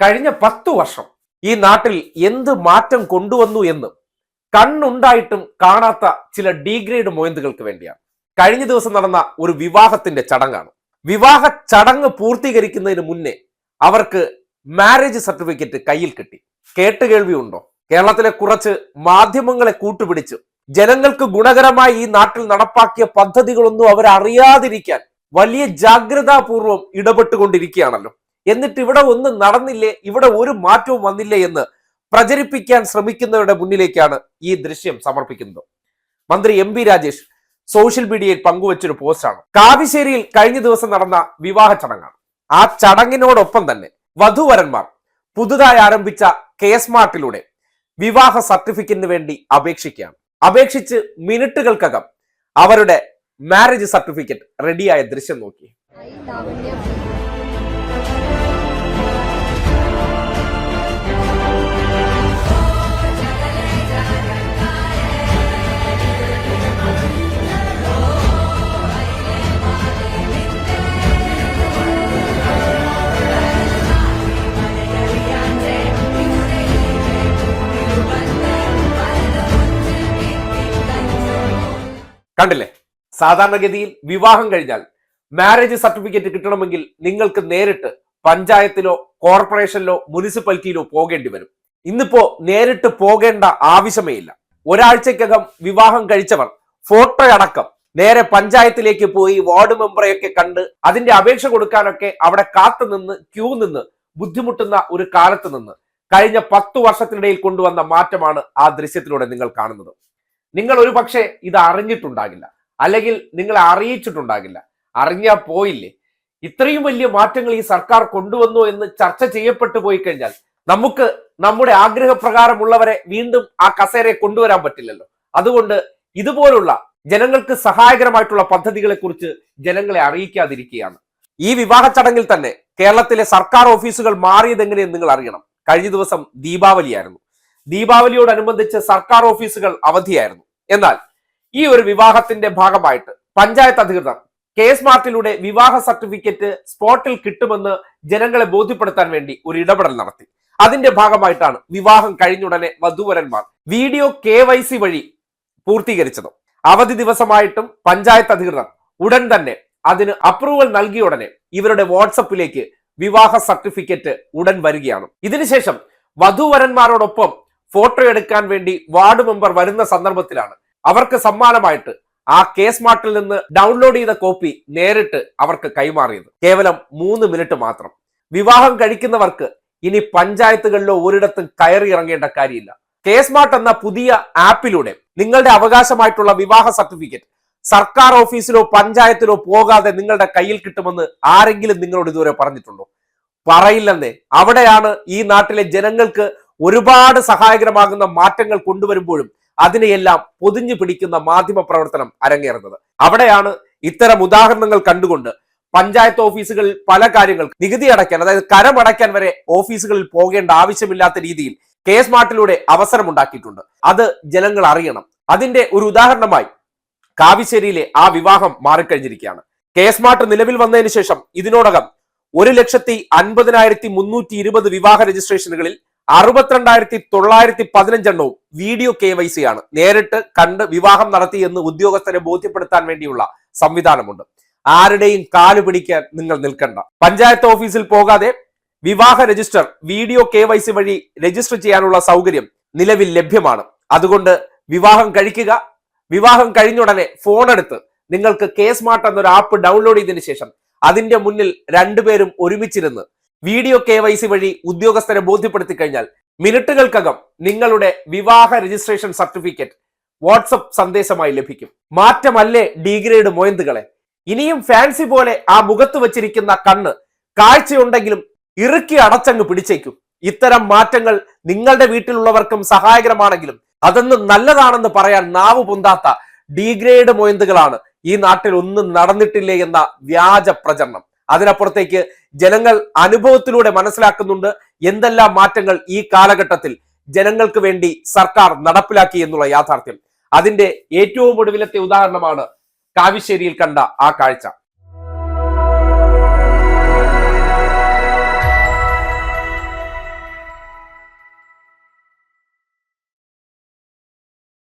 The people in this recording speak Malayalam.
കഴിഞ്ഞ പത്തു വർഷം ഈ നാട്ടിൽ എന്ത് മാറ്റം കൊണ്ടുവന്നു എന്ന് കണ്ണുണ്ടായിട്ടും കാണാത്ത ചില ഡീഗ്രേഡ് മൊയന്തുകൾക്ക് വേണ്ടിയാണ്. കഴിഞ്ഞ ദിവസം നടന്ന ഒരു വിവാഹത്തിന്റെ ചടങ്ങാണ്. വിവാഹ ചടങ്ങ് പൂർത്തീകരിക്കുന്നതിന് മുന്നേ അവർക്ക് മാരേജ് സർട്ടിഫിക്കറ്റ് കയ്യിൽ കിട്ടി. കേട്ടുകേൾവി ഉണ്ടോ? കേരളത്തിലെ കുറച്ച് മാധ്യമങ്ങളെ കൂട്ടുപിടിച്ച് ജനങ്ങൾക്ക് ഗുണകരമായി ഈ നാട്ടിൽ നടപ്പാക്കിയ പദ്ധതികളൊന്നും അവരറിയാതിരിക്കാൻ വലിയ ജാഗ്രതാപൂർവം ഇടപെട്ടുകൊണ്ടിരിക്കുകയാണല്ലോ. എന്നിട്ട് ഇവിടെ ഒന്നും നടന്നില്ലേ? ഇവിടെ ഒരു മാറ്റവും വന്നില്ലേ എന്ന് പ്രചരിപ്പിക്കാൻ ശ്രമിക്കുന്നവരുടെ മുന്നിലേക്കാണ് ഈ ദൃശ്യം സമർപ്പിക്കുന്നത്. മന്ത്രി എം രാജേഷ് സോഷ്യൽ മീഡിയയിൽ പങ്കുവച്ചൊരു പോസ്റ്റാണ്. കാവിശ്ശേരിയിൽ കഴിഞ്ഞ ദിവസം നടന്ന വിവാഹ ചടങ്ങാണ്. ആ ചടങ്ങിനോടൊപ്പം തന്നെ വധുവരന്മാർ പുതുതായി ആരംഭിച്ച കെ സ്മാർട്ടിലൂടെ വിവാഹ സർട്ടിഫിക്കറ്റിന് വേണ്ടി അപേക്ഷിക്കുകയാണ്. അപേക്ഷിച്ച് മിനിറ്റുകൾക്കകം അവരുടെ മാരേജ് സർട്ടിഫിക്കറ്റ് റെഡിയായ ദൃശ്യം നോക്കി. കണ്ടില്ലേ? സാധാരണഗതിയിൽ വിവാഹം കഴിഞ്ഞാൽ മാരേജ് സർട്ടിഫിക്കറ്റ് കിട്ടണമെങ്കിൽ നിങ്ങൾക്ക് നേരിട്ട് പഞ്ചായത്തിലോ കോർപ്പറേഷനിലോ മുനിസിപ്പാലിറ്റിയിലോ പോകേണ്ടി വരും. ഇന്നിപ്പോ നേരിട്ട് പോകേണ്ട ആവശ്യമേ ഇല്ല. ഒരാഴ്ചക്കകം വിവാഹം കഴിച്ചവർ ഫോട്ടോ അടക്കം നേരെ പഞ്ചായത്തിലേക്ക് പോയി വാർഡ് മെമ്പറെയൊക്കെ കണ്ട് അതിന്റെ അപേക്ഷ കൊടുക്കാനൊക്കെ അവിടെ കാത്തു നിന്ന് ക്യൂ നിന്ന് ബുദ്ധിമുട്ടുന്ന ഒരു കാലത്ത് നിന്ന് കഴിഞ്ഞ പത്തു വർഷത്തിനിടയിൽ കൊണ്ടുവന്ന മാറ്റമാണ് ആ ദൃശ്യത്തിലൂടെ നിങ്ങൾ കാണുന്നത്. നിങ്ങൾ ഒരു പക്ഷേ ഇത് അറിഞ്ഞിട്ടുണ്ടാകില്ല. അല്ലെങ്കിൽ നിങ്ങളെ അറിയിച്ചിട്ടുണ്ടാകില്ല. അറിഞ്ഞാൽ പോയില്ലേ? ഇത്രയും വലിയ മാറ്റങ്ങൾ ഈ സർക്കാർ കൊണ്ടുവന്നു എന്ന് ചർച്ച ചെയ്യപ്പെട്ടു പോയി കഴിഞ്ഞാൽ നമുക്ക് നമ്മുടെ ആഗ്രഹപ്രകാരമുള്ളവരെ വീണ്ടും ആ കസേരയെ കൊണ്ടുവരാൻ പറ്റില്ലല്ലോ. അതുകൊണ്ട് ഇതുപോലുള്ള ജനങ്ങൾക്ക് സഹായകരമായിട്ടുള്ള പദ്ധതികളെ കുറിച്ച് ജനങ്ങളെ അറിയിക്കാതിരിക്കുകയാണ്. ഈ വിവാഹ ചടങ്ങിൽ തന്നെ കേരളത്തിലെ സർക്കാർ ഓഫീസുകൾ മാറിയതെങ്ങനെയെന്ന് നിങ്ങൾ അറിയണം. കഴിഞ്ഞ ദിവസം ദീപാവലിയായിരുന്നു. ദീപാവലിയോടനുബന്ധിച്ച് സർക്കാർ ഓഫീസുകൾ അവധിയായിരുന്നു. എന്നാൽ ഈ ഒരു വിവാഹത്തിന്റെ ഭാഗമായിട്ട് പഞ്ചായത്ത് അധികൃതർ കെ സ്മാർട്ടിലൂടെ വിവാഹ സർട്ടിഫിക്കറ്റ് സ്പോട്ടിൽ കിട്ടുമെന്ന് ജനങ്ങളെ ബോധ്യപ്പെടുത്താൻ വേണ്ടി ഒരു ഇടപെടൽ നടത്തി. അതിന്റെ ഭാഗമായിട്ടാണ് വിവാഹം കഴിഞ്ഞുടനെ വധുവരന്മാർ വീഡിയോ കെ വൈ സി വഴി പൂർത്തീകരിച്ചത്. അവധി ദിവസമായിട്ടും പഞ്ചായത്ത് അധികൃതർ ഉടൻ തന്നെ അതിന് അപ്രൂവൽ നൽകിയ ഉടനെ ഇവരുടെ വാട്സപ്പിലേക്ക് വിവാഹ സർട്ടിഫിക്കറ്റ് ഉടൻ വരികയാണ്. ഇതിനുശേഷം വധുവരന്മാരോടൊപ്പം ഫോട്ടോ എടുക്കാൻ വേണ്ടി വാർഡ് മെമ്പർ വരുന്ന സന്ദർഭത്തിലാണ്. അവർക്ക് സമ്മാനമായിട്ട് ആ കെ സ്മാർട്ടിൽ നിന്ന് ഡൗൺലോഡ് ചെയ്ത കോപ്പി നേരിട്ട് അവർക്ക് കൈമാറിയത്. കേവലം മൂന്ന് മിനിറ്റ് മാത്രം. വിവാഹം കഴിക്കുന്നവർക്ക് ഇനി പഞ്ചായത്തുകളിലോ ഒരിടത്തും കയറി ഇറങ്ങേണ്ട കാര്യമില്ല. കെ സ്മാർട്ട് എന്ന പുതിയ ആപ്പിലൂടെ നിങ്ങളുടെ അവകാശമായിട്ടുള്ള വിവാഹ സർട്ടിഫിക്കറ്റ് സർക്കാർ ഓഫീസിലോ പഞ്ചായത്തിലോ പോകാതെ നിങ്ങളുടെ കയ്യിൽ കിട്ടുമെന്ന് ആരെങ്കിലും നിങ്ങളോട് ഇതുവരെ പറഞ്ഞിട്ടുണ്ടോ? പറയില്ലെന്നേ. അവിടെയാണ് ഈ നാട്ടിലെ ജനങ്ങൾക്ക് ഒരുപാട് സഹായകരമാകുന്ന മാറ്റങ്ങൾ കൊണ്ടുവരുമ്പോഴും അതിനെയെല്ലാം പൊതിഞ്ഞു പിടിക്കുന്ന മാധ്യമ പ്രവർത്തനം അരങ്ങേറുന്നത്. അവിടെയാണ് ഇത്തരം ഉദാഹരണങ്ങൾ കണ്ടുകൊണ്ട് പഞ്ചായത്ത് ഓഫീസുകളിൽ പല കാര്യങ്ങൾ നികുതി അടയ്ക്കാൻ അതായത് കരമടയ്ക്കാൻ വരെ ഓഫീസുകളിൽ പോകേണ്ട ആവശ്യമില്ലാത്ത രീതിയിൽ കെ സ്മാർട്ടിലൂടെ അവസരമുണ്ടാക്കിയിട്ടുണ്ട്. അത് ജനങ്ങൾ അറിയണം. അതിന്റെ ഒരു ഉദാഹരണമായി കാവിശ്ശേരിയിലെ ആ വിവാഹം മാറിക്കഴിഞ്ഞിരിക്കുകയാണ്. കെ സ്മാർട്ട് നിലവിൽ വന്നതിന് ശേഷം ഇതിനോടകം ഒരു ലക്ഷത്തി അൻപതിനായിരത്തി മുന്നൂറ്റി ഇരുപത് വിവാഹ രജിസ്ട്രേഷനുകളിൽ അറുപത്തിരണ്ടായിരത്തി തൊള്ളായിരത്തി പതിനഞ്ചെണ്ണവും വീഡിയോ കെ വൈ സി ആണ് നേരിട്ട് കണ്ട് വിവാഹം നടത്തി എന്ന് ഉദ്യോഗസ്ഥരെ ബോധ്യപ്പെടുത്താൻ വേണ്ടിയുള്ള സംവിധാനമുണ്ട്. ആരുടെയും കാൽ പിടിക്കാൻ നിങ്ങൾ നിൽക്കണ്ട. പഞ്ചായത്ത് ഓഫീസിൽ പോകാതെ വിവാഹ register video K Y C വഴി രജിസ്റ്റർ ചെയ്യാനുള്ള സൗകര്യം നിലവിൽ ലഭ്യമാണ്. അതുകൊണ്ട് വിവാഹം കഴിക്കുക. വിവാഹം കഴിഞ്ഞുടനെ ഫോൺ എടുത്ത് നിങ്ങൾക്ക് കെ സ്മാർട്ട് എന്നൊരു ആപ്പ് ഡൗൺലോഡ് ചെയ്തതിനു ശേഷം അതിന്റെ മുന്നിൽ രണ്ടുപേരും ഒരുമിച്ചിരുന്ന് വീഡിയോ കെ വൈ സി വഴി ഉദ്യോഗസ്ഥരെ ബോധ്യപ്പെടുത്തി കഴിഞ്ഞാൽ മിനിറ്റുകൾക്കകം നിങ്ങളുടെ വിവാഹ രജിസ്ട്രേഷൻ സർട്ടിഫിക്കറ്റ് വാട്സപ്പ് സന്ദേശമായി ലഭിക്കും. മാറ്റമല്ലേ ഡിഗ്രേഡ് മൊയന്തുകളെ? ഇനിയും ഫാൻസി പോലെ ആ മുഖത്ത് വച്ചിരിക്കുന്ന കണ്ണ് കാഴ്ചയുണ്ടെങ്കിലും ഇറുക്കി അടച്ചങ്ങ് പിടിച്ചേക്കും. ഇത്തരം മാറ്റങ്ങൾ നിങ്ങളുടെ വീട്ടിലുള്ളവർക്കും സഹായകരമാണെങ്കിലും അതൊന്നും നല്ലതാണെന്ന് പറയാൻ നാവ് പൊന്താത്ത ഡിഗ്രേഡ് മൊയന്തുകളാണ് ഈ നാട്ടിൽ ഒന്നും നടന്നിട്ടില്ലേ എന്ന വ്യാജ പ്രചരണം. അതിനപ്പുറത്തേക്ക് ജനങ്ങൾ അനുഭവത്തിലൂടെ മനസ്സിലാക്കുന്നുണ്ട് എന്തെല്ലാം മാറ്റങ്ങൾ ഈ കാലഘട്ടത്തിൽ ജനങ്ങൾക്ക് വേണ്ടി സർക്കാർ നടപ്പിലാക്കി എന്നുള്ള യാഥാർത്ഥ്യം. അതിന്റെ ഏറ്റവും ഒടുവിലത്തെ ഉദാഹരണമാണ് കാവിശ്ശേരിയിൽ കണ്ട ആ കാഴ്ച.